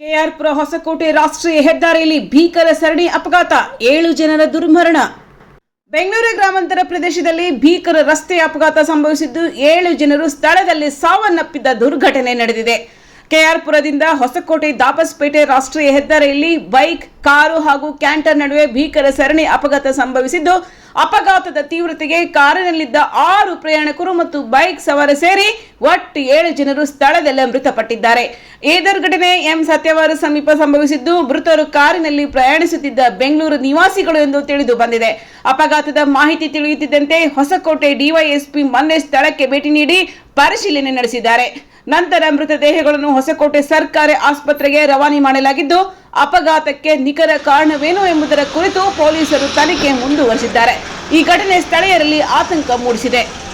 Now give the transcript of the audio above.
ಕೆಆರ್ಪುರ ಹೊಸಕೋಟೆ ರಾಷ್ಟ್ರೀಯ ಹೆದ್ದಾರಿಯಲ್ಲಿ ಭೀಕರ ಸರಣಿ ಅಪಘಾತ, ಏಳು ಜನರ ದುರ್ಮರಣ. ಬೆಂಗಳೂರು ಗ್ರಾಮಾಂತರ ಪ್ರದೇಶದಲ್ಲಿ ಭೀಕರ ರಸ್ತೆ ಅಪಘಾತ ಸಂಭವಿಸಿದ್ದು, ಏಳು ಜನರು ಸ್ಥಳದಲ್ಲಿ ಸಾವನ್ನಪ್ಪಿದ್ದ ದುರ್ಘಟನೆ ನಡೆದಿದೆ. ಕೆಆರ್ಪುರದಿಂದ ಹೊಸಕೋಟೆ ದಾಬಸ್ಪೇಟೆ ರಾಷ್ಟ್ರೀಯ ಹೆದ್ದಾರಿಯಲ್ಲಿ ಬೈಕ್, ಕಾರು ಹಾಗೂ ಕ್ಯಾಂಟರ್ ನಡುವೆ ಭೀಕರ ಸರಣಿ ಅಪಘಾತ ಸಂಭವಿಸಿದ್ದು ಅಪಘಾತದ ತೀವ್ರತೆಗೆ ಕಾರಿನಲ್ಲಿದ್ದ ಆರು ಪ್ರಯಾಣಿಕರು ಮತ್ತು ಬೈಕ್ ಸವಾರ ಸೇರಿ ಒಟ್ಟು ಏಳು ಜನರು ಸ್ಥಳದಲ್ಲೇ ಮೃತಪಟ್ಟಿದ್ದಾರೆ. ಈ ದುರ್ಘಟನೆ ಎಂ ಸತ್ಯವಾರ ಸಮೀಪ ಸಂಭವಿಸಿದ್ದು, ಮೃತರು ಕಾರಿನಲ್ಲಿ ಪ್ರಯಾಣಿಸುತ್ತಿದ್ದ ಬೆಂಗಳೂರು ನಿವಾಸಿಗಳು ಎಂದು ತಿಳಿದು ಬಂದಿದೆ. ಅಪಘಾತದ ಮಾಹಿತಿ ತಿಳಿಯುತ್ತಿದ್ದಂತೆ ಹೊಸಕೋಟೆ ಡಿವೈಎಸ್ಪಿ ಮೊನ್ನೆ ಸ್ಥಳಕ್ಕೆ ಭೇಟಿ ನೀಡಿ ಪರಿಶೀಲನೆ ನಡೆಸಿದ್ದಾರೆ. ನಂತರ ಮೃತದೇಹಗಳನ್ನು ಹೊಸಕೋಟೆ ಸರ್ಕಾರಿ ಆಸ್ಪತ್ರೆಗೆ ರವಾನೆ ಮಾಡಲಾಗಿದ್ದು ಅಪಘಾತಕ್ಕೆ ನಿಖರ ಕಾರಣವೇನು ಎಂಬುದರ ಕುರಿತು ಪೊಲೀಸರು ತನಿಖೆ ಮುಂದುವರಿಸಿದ್ದಾರೆ. ಈ ಘಟನೆ ಸ್ಥಳೀಯರಲ್ಲಿ ಆತಂಕ ಮೂಡಿಸಿದೆ.